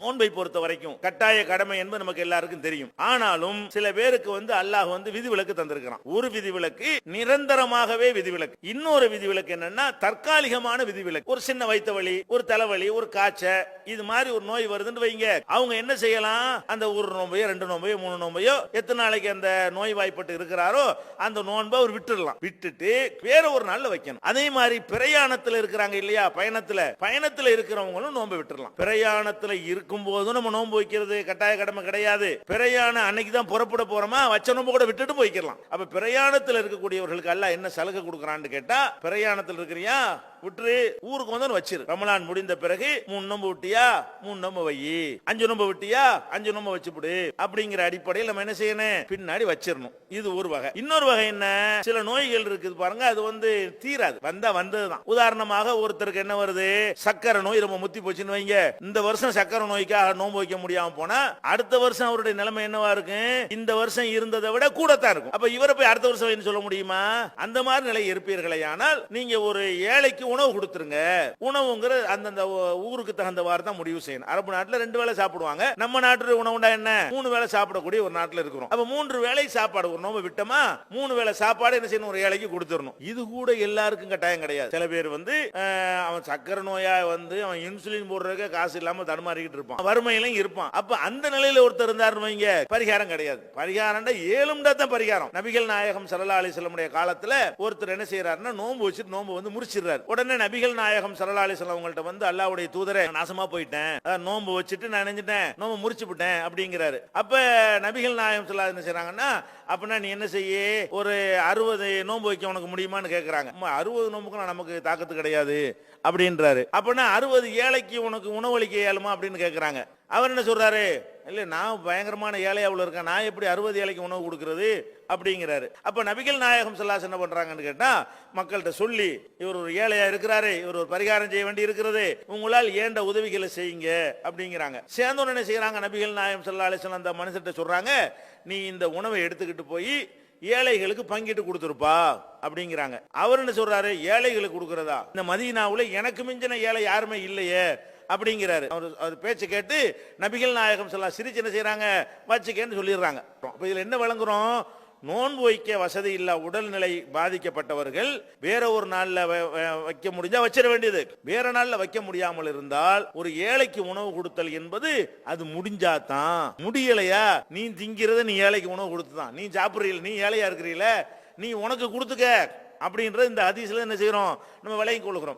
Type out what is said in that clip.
நோன்பை பொறுத்த வரைக்கும் கட்டாய கடமை என்பது நமக்கு எல்லாருக்கும் தெரியும். ஆனாலும் சில பேருக்கு வந்து அல்லாஹ் வந்து விதிவிலக்கு தந்திருக்கிறான். ஒரு விதிவிலக்கு நிரந்தரமாகவே விதிவிலக்கு. இன்னொரு விதிவிலக்கு என்னன்னா தற்காலிகமான விதிவிலக்கு. ஒரு சின்ன வைத்த வலி ஒரு தலைவலி ஒரு காய்ச்ச இது மாதிரி ஒரு நோய் வருதுன்னு வைங்க. அவங்க என்ன செய்யலாம்? அந்த ஒரு நோம்பையோ ரெண்டு நோம்பையோ மூணு நோம்பையோ எத்தனை நாளைக்கு அந்த நோய் வாய்ப்பட்டு இருக்கிறாரோ அந்த நோன்பை அவர் விட்டுடலாம் விட்டுட்டு வேற ஒரு நாள்ல வைக்கணும். அதே மாதிரி பிரயாணத்துல இருக்கிறாங்க இல்லையா? பயணத்துல. பயணத்துல இருக்கிறவங்களும் நோன்பை விட்டுடலாம் பிரயாணத்துல இருக்கும் போதும் நம்ம நோன்பு வைக்கிறது கட்டாய கடமை கிடையாது. பிரயாணம் அன்னைக்கு தான் புறப்பட போறோமா? வச்ச நோன்பு கூட விட்டுட்டு போய்க்கலாம் அப்ப பிரயாணத்தில் இருக்கக்கூடியவர்களுக்கு அல்ல என்ன சலுகை கொடுக்கறான்னு கேட்டா பிரயாணத்தில் இருக்கிறியா? விட்டுரு. ஊருக்கு வந்து வச்சிரு. ரமலான் முடிந்த பிறகு மூணு நோம்பு விட்டியா? மூணு நம்ப வை. அஞ்சு நோம்பு விட்டியா? அஞ்சு நோம்பு வச்சுப்புடு அப்படிங்கிற அடிப்படையில் நம்ம என்ன செய்யணும்? பின்னாடி வச்சிடணும் இது ஒரு வகை. இன்னொரு வகை என்ன? சில நோய்கள் இருக்குது பாருங்க அது வந்து தீராது. வந்தா வந்ததுதான். உதாரணமாக ஒருத்தருக்கு என்ன வருது? சக்கரை நோய் ரொம்ப முத்தி போச்சுன்னு வைங்க. இந்த வருஷம் சக்கரை நோய்க்காக நோன்பு வைக்க முடியாம போனா அடுத்த வருஷம் அவருடைய நிலைமை என்னவா இருக்கும்? இந்த வருஷம் இருந்ததை விட கூடத்தான் இருக்கும். அப்ப இவரை போய் அடுத்த வருஷம் சொல்ல முடியுமா? அந்த மாதிரி நிலை இருப்பீர்களே ஆனால் நீங்க ஒரு ஏழைக்கு உணவு கொடுத்துருங்க. உணவுங்கிற அந்தந்த ஊருக்கு தகுந்தவாறு தான் முடிவு செய்யணும். அரபு நாட்டுல ரெண்டு வேளை சாப்பிடுவாங்க. நம்ம நாட்டு உணவுண்டா என்ன? மூணு வேளை சாப்பிடக்கூடிய ஒரு நாட்டில் இருக்கிறோம். அப்ப மூன்று வேளை சாப்பாடு ஒரு நோம்பு விட்டோமா மூணு வேளை சாப்பாடு என்ன செய்யணும்? ஒரு ஏழைக்கு கொடுத்துடணும். இது கூட எல்லாருக்கும் கட்டாயம் கிடையாது. சில பேர் வந்து அவன் சக்கரை நோயா வந்து அவன் இன்சுலின் போடுறதுக்கு காசு இல்லாம தடுமாறிக்கிட்டு இருப்பான். வறுமையிலும் இருப்பான். அப்ப அந்த நிலையில ஒருத்தர் இருந்தாருன்னு வைங்க பரிகாரம் கிடையாது. பரிகாரம்டா ஏழும்டா தான் பரிகாரம். நபிகள் நாயகம் சல்லா அலிஸ்லமுடைய காலத்துல ஒருத்தர் என்ன செய்யறாருன்னா நோன்பு வச்சுட்டு நோன்பு வந்து முடிச்சிடுறாரு உடனே நபிகள் நாயகம் சல்லா அலிஸ்லாம் அவங்கள்ட்ட வந்து அல்லாவுடைய தூதரை நாசமா போயிட்டேன். நோன்பு வச்சுட்டு நான் நினைஞ்சிட்டேன் நோன்பு முறிச்சு விட்டேன் அப்படிங்கிறாரு. அப்ப நபிகள் நாயகம் சொல்லா என்ன செய்யறாங்கன்னா அப்படின்னா நீ என்ன செய்ய? ஒரு அறுபது நோன்பு வைக்க உனக்கு முடியுமான்னு கேட்கறாங்க அறுபது நோன்புக்கு நமக்கு தாக்கத்து கிடையாது அப்படின்றாரு. அப்படின்னா அறுபது ஏழைக்கு உனக்கு உணவளிக்க இயலுமா அப்படின்னு கேட்கறாங்க அவர் என்ன சொல்றாரு? இல்லை நான் பயங்கரமான ஏழையாவில் இருக்கேன் நான் எப்படி அறுபது ஏழைக்கு உணவு கொடுக்கறது? அப்படிங்கிறாரு. அப்போ நபிகள் நாயகம் சொல்லாஸ் என்ன பண்ணுறாங்கன்னு கேட்டால் மக்கள்கிட்ட சொல்லி இவர் ஒரு ஏழையாக இருக்கிறாரு இவர் ஒரு பரிகாரம் செய்ய வேண்டி இருக்கிறது உங்களால் ஏண்ட உதவிகளை செய்யுங்க? அப்படிங்கிறாங்க. சேர்ந்தோன்னு என்ன செய்கிறாங்க நபிகள் நாயகம் செல்லா அலிஸ்லாம் அந்த மனுஷர்கிட்ட சொல்கிறாங்க நீ இந்த உணவை எடுத்துக்கிட்டு போய் ஏழைகளுக்கு பங்கிட்டு கொடுத்துருப்பா. அப்படிங்கிறாங்க. அவர் என்ன சொல்றாரு? ஏழைகளுக்கு கொடுக்கறதா? இந்த மதீனாவுல எனக்கு மிஞ்சின ஏழை யாருமே இல்லையே. அப்படிங்கிறாரு. அவர் அவர் பேச்சு கேட்டு நபிகள் நாயகம் சொல்லலாம் சிரிச்சு என்ன செய்கிறாங்க வச்சுக்கேன்னு சொல்லிடுறாங்க. அப்ப இதில் என்ன வழங்குறோம் நோன்பு வைக்க வசதி இல்ல உடல்நிலை பாதிக்கப்பட்டவர்கள் வேற ஒரு நாள்ல வ- வ- வைக்க முடிஞ்சா வச்சிட வேண்டியது. வேற நாள்ல வைக்க முடியாமல் இருந்தால் ஒரு ஏழைக்கு உணவு கொடுத்தல் என்பது அது முடிஞ்சாதான் முடியலையா? நீ திங்கிறத நீ ஏழைக்கு உணவு கொடுத்துதான் நீ சாப்பிடுறீல நீ ஏழையா இருக்கிறீல நீ உனக்கு கொடுத்துக்க அப்படின்றது இந்த ஹதீஸ்ல என்ன செய்யறோம் நம்ம விலைக்கு கொள்கிறோம்.